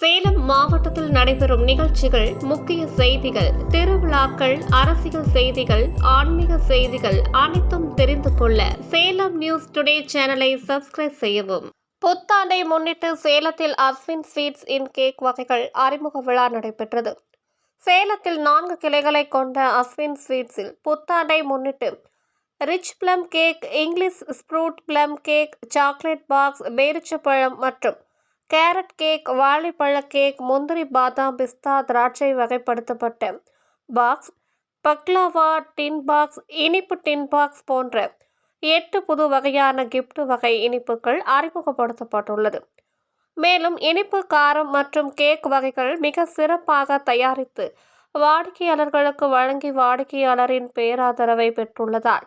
சேலம் மாவட்டத்தில் நடைபெறும் நிகழ்ச்சிகள் முக்கிய செய்திகள் திருவிழாக்கள் அரசியல் செய்திகள் ஆன்மீக செய்திகள் அனைத்தும் தெரிந்து கொள்ள சேலம் நியூஸ் டுடே சேனலை சப்ஸ்கிரைப் செய்யவும். புத்தாண்டை முன்னிட்டு சேலத்தில் அஸ்வின் ஸ்வீட்ஸ் இன் கேக் வகைகள் அறிமுக விழா நடைபெற்றது. சேலத்தில் நான்கு கிளைகளை கொண்ட அஸ்வின் ஸ்வீட்ஸில் புத்தாண்டை முன்னிட்டு rich plum cake English sprout plum cake chocolate box பேரிச்சப்பழம் மற்றும் கேரட் கேக் வாழைப்பழ கேக் முந்திரி பாதாம் பிஸ்தா திராட்சை வகைப்படுத்தப்பட்ட பாக்ஸ் பக்லாவா டின் பாக்ஸ் இனிப்பு டின் பாக்ஸ் போன்ற எட்டு புது வகையான கிஃப்ட் வகை இனிப்புகள் அறிமுகப்படுத்தப்பட்டுள்ளது. மேலும் இனிப்பு காரம் மற்றும் கேக் வகைகள் மிக சிறப்பாக தயாரித்து வாடிக்கையாளர்களுக்கு வழங்கி வாடிக்கையாளரின் பேராதரவை பெற்றுள்ளதால்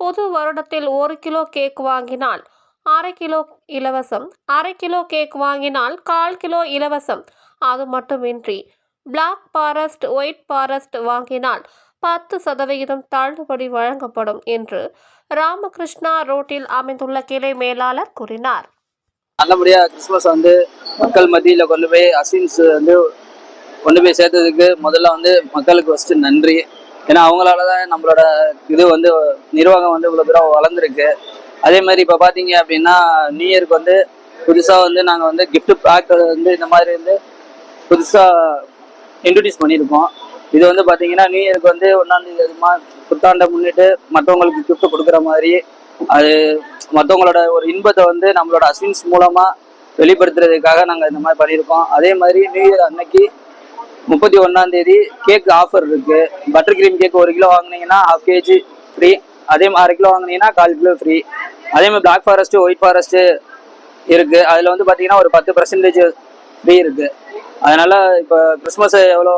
புது வருடத்தில் ஒரு கிலோ கேக் வாங்கினால் அரை கிலோ இலவசம். அரை கிலோ கேக் வாங்கினால் கால் கிலோ இலவசம். அது மட்டுமின்றி பிளாக் ஃபாரஸ்ட் ஒயிட் ஃபாரஸ்ட் வாங்கினால் பத்து சதவிகிதம் தள்ளுபடி வழங்கப்படும் என்று ராமகிருஷ்ணா ரோட்டில் அமைந்துள்ள கிளை மேலாளர் கூறினார். நல்லபடியாக கிறிஸ்மஸ் வந்து மக்கள் மத்தியில் கொண்டு போய் அசின்ஸ் வந்து கொண்டு போய் சேர்த்ததுக்கு முதல்ல வந்து மக்களுக்கு ஃபஸ்ட்டு நன்றி. ஏன்னா அவங்களால தான் நம்மளோட இது வந்து நிர்வாகம் வந்து இவ்வளோ தூரம் வளர்ந்துருக்கு. அதே மாதிரி இப்போ பார்த்தீங்க அப்படின்னா நியூ இயருக்கு வந்து புதுசாக வந்து நாங்கள் வந்து கிஃப்ட் பேக் வந்து இந்த மாதிரி வந்து புதுசாக இன்ட்ரடியூஸ் பண்ணியிருக்கோம். இது வந்து பார்த்தீங்கன்னா நியூ இயருக்கு வந்து ஒன்றாந்தேதி அதுமா புத்தாண்டை முன்னிட்டு மற்றவங்களுக்கு கிஃப்ட் கொடுக்குற மாதிரி அது மற்றவங்களோட ஒரு இன்பத்தை வந்து நம்மளோட அஸ்வின்ஸ் மூலமாக வெளிப்படுத்துறதுக்காக நாங்கள் இந்த மாதிரி பண்ணியிருக்கோம். அதே மாதிரி நியூ இயர் அன்னைக்கு முப்பத்தி ஒன்றாம் தேதி கேக் ஆஃபர் இருக்குது பட்டர் கிரீம் கேக் ஒரு கிலோ வாங்குனீங்கன்னா ஹாஃப் கேஜி ஃப்ரீ அதே மாதிரி அரை கிலோ வாங்கினீங்கன்னா கால் கிலோ ஃப்ரீ அதே மாதிரி பிளாக் ஃபாரஸ்ட் ஒயிட் ஃபாரஸ்ட் இருக்கு. அதில் வந்து பார்த்தீங்கன்னா ஒரு பத்து பர்சன்டேஜ் ஃப்ரீ இருக்கு. அதனால இப்போ கிறிஸ்மஸ் எவ்வளோ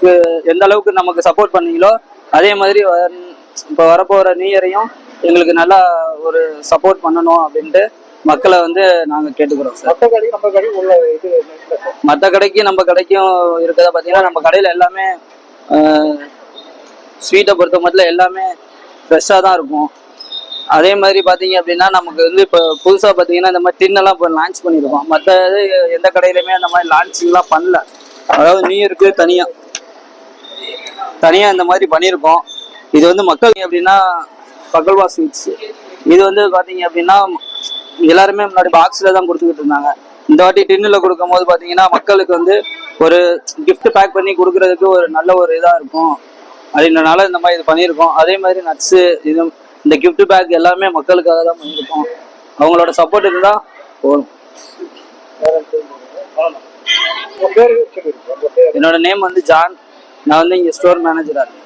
கு- எந்த அளவுக்கு நமக்கு சப்போர்ட் பண்ணீங்களோ அதே மாதிரி இப்போ வரப்போகிற நியூ இயரையும் எங்களுக்கு நல்லா ஒரு சப்போர்ட் பண்ணணும் அப்படின்ட்டு மக்களை வந்து நாங்கள் கேட்டுக்கிறோம் சார் மற்ற கடை நம்ம கடை உள்ள இது இல்லை சார். மற்ற கடைக்கு நம்ம கடைக்கும் இருக்கிறத பார்த்தீங்கன்னா நம்ம கடையில் எல்லாமே ஸ்வீட்டை பொறுத்த மட்டும் எல்லாமே ஃப்ரெஷ்ஷாக தான் இருக்கும். அதே மாதிரி பார்த்தீங்க அப்படின்னா நமக்கு வந்து இப்போ புதுசாக பார்த்தீங்கன்னா இந்த மாதிரி டின்னெல்லாம் இப்போ லான்ச் பண்ணியிருக்கோம் மற்ற இது எந்த கடையிலுமே அந்த மாதிரி லான்ச்சிங்லாம் பண்ணல. அதாவது நியூ இயருக்கு தனியாக தனியாக இந்த மாதிரி பண்ணியிருக்கோம் இது வந்து மக்கள் அப்படின்னா பகல்வா ஸ்வீட்ஸ் இது வந்து பார்த்தீங்க அப்படின்னா எல்லாருமே முன்னாடி பாக்ஸில் தான் கொடுத்துக்கிட்டு இருந்தாங்க. இந்த வாட்டி டின்னில் கொடுக்கும் போது பார்த்தீங்கன்னா மக்களுக்கு வந்து ஒரு கிஃப்ட் பேக் பண்ணி கொடுக்கறதுக்கு ஒரு நல்ல ஒரு இதாக இருக்கும். அப்படின்றனால இந்த மாதிரி இது பண்ணியிருக்கோம் அதே மாதிரி நட்ஸு இது இந்த கிஃப்ட் பேக் எல்லாமே மக்களுக்காக தான் பண்ணியிருக்கோம் அவங்களோட சப்போர்ட் இருந்தால் போதும். என்னோட நேம் வந்து ஜான். நான் வந்து இங்கே ஸ்டோர் மேனேஜராக இருக்கேன்.